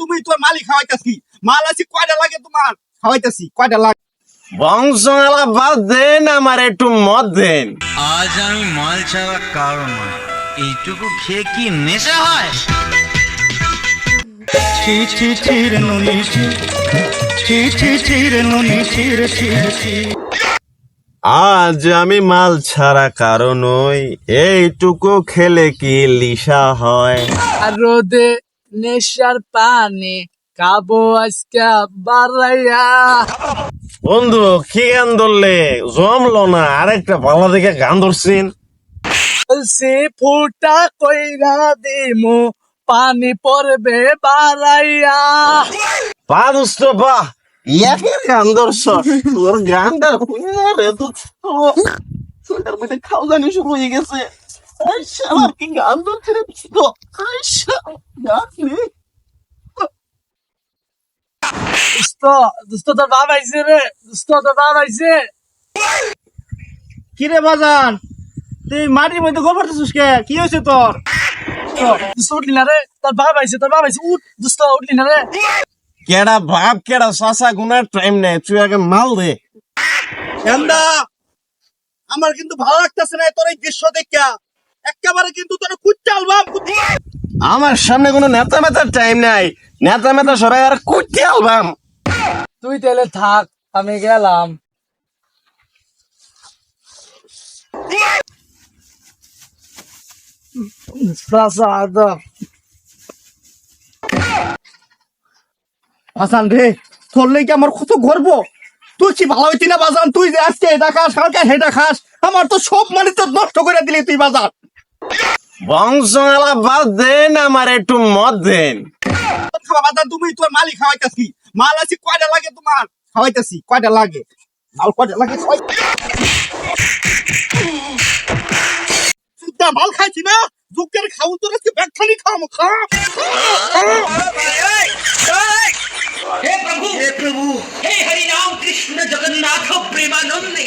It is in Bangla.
তুমি তোর মালিক খাওয়াইতাছি। মাল আছে কয়টা লাগে তোমার? খাওয়াইতাছি কয়টা লাগে? বাদ দেন আমার একটু মদ দেন। আজ আমি মাল ছাড়া কারও নয় এইটুকু খেয়ে কি নেশা হয়? ছি ছি ছির নুনি ছি। ছি ছি নুনি ছির ছির ছি। আজ আমি মাল ছাড়া কারও নই। এইটুকু খেলে কি লিসা হয়? আর রোদে নেশার পানি খাব আজকে বাড়াইয়া। বন্ধু কি গান ধরলে? জমলো না আরেকটা ভালো দেখে গান ধরছেন। সে ফুটা কইরা দিমু পানি পড়বে বাড়াইয়া। পা দুষ্ট পা ইয়াকে গান ধরছ তোর গানটা শুনে রে তো সোনার মধ্যে খাও জানি শুরু হয়ে গেছে। তোর বাবা আইছে রে দোস্ত তোর বাবা আইছে কি রে বাজান তুই মাটির মধ্যে গোবর দিছিস কে কি হয়েছে তোর দোস্ত উঠলি না রে তোর বাবা আইছে তোর বাবা আইছে উঠ দোস্ত উঠলি না রে কেডা বাপ কেডা সাসা গুনার টাইম নেই তুই আগে মাল দে। আমার কিন্তু ভালো লাগতেছে না তোর এই দৃশ্য দেখা একেবারে কিন্তু তোর কুচ্চাল বাপ। আমার সামনে কোনো নেতা মেতার টাইম নাই। নেতা মেতা সবাই আর করতে অ্যালবাম তুই তাহলে থাক আমি গেলাম। প্রসাদ রে তোর লেগে আমার কত গর্ব। তুই কি ভালো হইতি না বাজান তুই যে আজকে এটা খাস কালকে সেটা খাস আমার তো সব মানে তো নষ্ট করে দিলি তুই বাজার বংশালা বাদ দেন আমার একটু মদ দেন। খাওয়া তুমি তোর মালি খাওয়াইতাছি। মাল আছে কয়টা লাগে তোমার? খাওয়াইতাছি কয়টা লাগে? মাল কয়টা লাগে সুদ্ধা মাল খাইছি না যুগের খাও তোর আজকে ব্যাখ্যানি খাও খা। হে প্রভু হে প্রভু হে হরি রাম কৃষ্ণ জগন্নাথ প্রেমানন্দে।